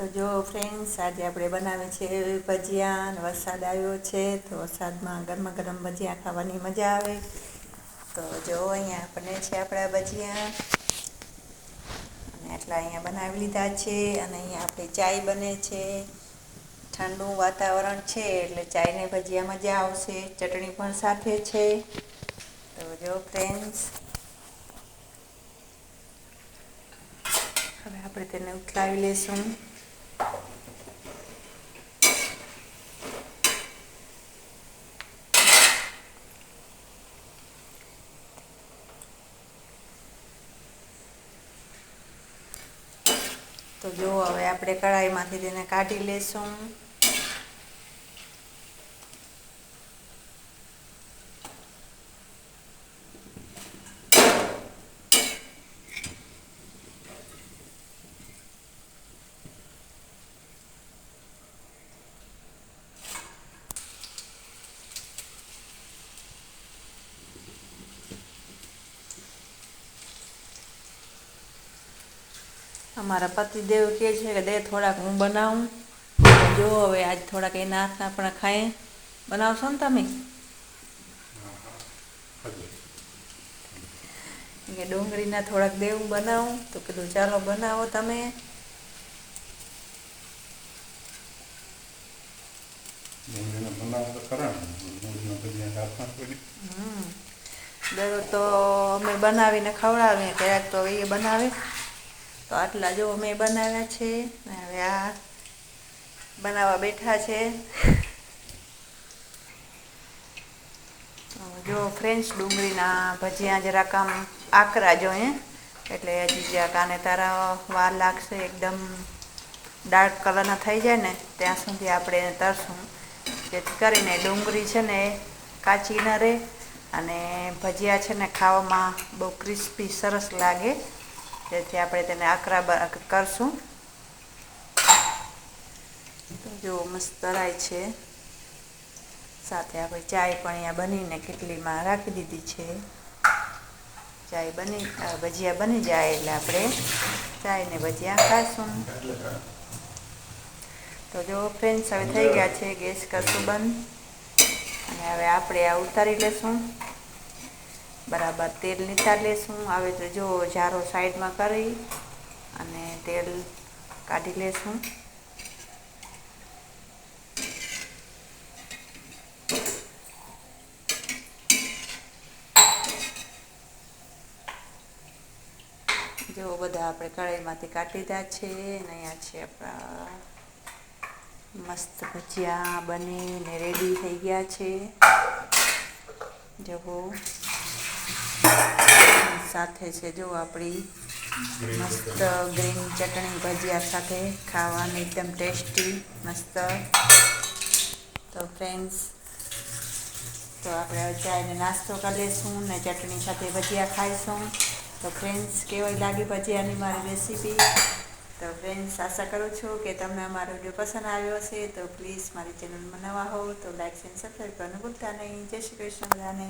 તો જો ફ્રેન્ડ્સ આજે આપણે બનાવે છે ભજીયા અને વરસાદ આવ્યો છે, તો વરસાદમાં ગરમા ગરમ ભજીયા ખાવાની મજા આવે. તો જો અહીંયા આપણે છે આપણા ભજીયા. અને આટલા અહીંયા બનાવી લીધા છે અને અહીંયા આપણે ચાય બને છે. ઠંડુ વાતાવરણ છે એટલે ચાયને ભજીયા મજા આવશે, ચટણી પણ સાથે છે. તો જો ફ્રેન્ડ્સ હવે આપણે તેને ઉથલાવી લઈશું તો જો હવે આપણે કઢાઈમાંથી તેને કાઢી લેશું. અમારા પતિદેવ કહે છે કે દે થોડાક હું બનાવું. જો હવે આજ થોડાક એના હાથના પણ ખાઈએ બનાવશો ને તમે? કે ડુંગળીના થોડાક દેવું બનાવું તો કીધું ચાલો બનાવો તમે. દરરોજ તો અમે બનાવીને ખવડાવીએ ક્યારેક તો એ બનાવે. તો આટલા જો મેં બનાવ્યા છે, હવે આ બનાવવા બેઠા છે. જો ફ્રેન્ચ ડુંગળીના ભજીયા જરાક આમ આકરા જોઈએ એટલે હજી જ્યાં કાને તારા વાર લાગશે, એકદમ ડાર્ક કલરના થઈ જાય ને, ત્યાં સુધી આપણે એને તરશું. જેથી કરીને ડુંગળી છે ને કાચી ન રહે અને ભજીયા છે ને ખાવામાં બહુ ક્રિસ્પી સરસ લાગે. જેથી આપણે તેને આકરા બ- કરશું. તો જો મસ્ત તરાય છે. સાથે આપણે ચાય પણ અહીંયા બનીને કેટલીમાં રાખી દીધી છે. ચાય બની ભજીયા બની જાય એટલે આપણે ચાય ને ભજીયા ખાશું. તો જો ફ્રેન્ડ્સ હવે થઈ ગયા છે ગેસ કરશું બંધ અને હવે આપણે આ ઉતારી લેશું. બરાબર તેલ નીતારી લેશું. હવે તો જો જારો સાઈડમાં કરી અને તેલ કાઢી લેશું. જો બધા આપણે કઢાઈમાંથી કાઢી દીધા છે અને અહીંયા છે આપણા મસ્ત ભજીયા બનીને રેડી થઈ ગયા છે. જુઓ. સાથે છે. જો આપણી મસ્ત ગ્રીન ચટણી ભજીયા સાથે ખાવાની એકદમ ટેસ્ટી, મસ્ત. તો ફ્રેન્ડ્સ તો આપણે ચાયને નાસ્તો કરી લઈશું ને ચટણી સાથે ભજીયા ખાઈશું. તો ફ્રેન્ડ્સ કેવી લાગી ભજીયાની મારી રેસીપી તો ફ્રેન્ડ્સ આશા કરું છું કે તમને અમારો વીડિયો પસંદ આવ્યો હશે. તો પ્લીઝ મારી ચેનલમાં નવા હો તો લાઇક એન્ડ સબસ્ક્રાઈબ કરવાનું ભૂલતા નહીં. જય શ્રી કૃષ્ણ, બધાને.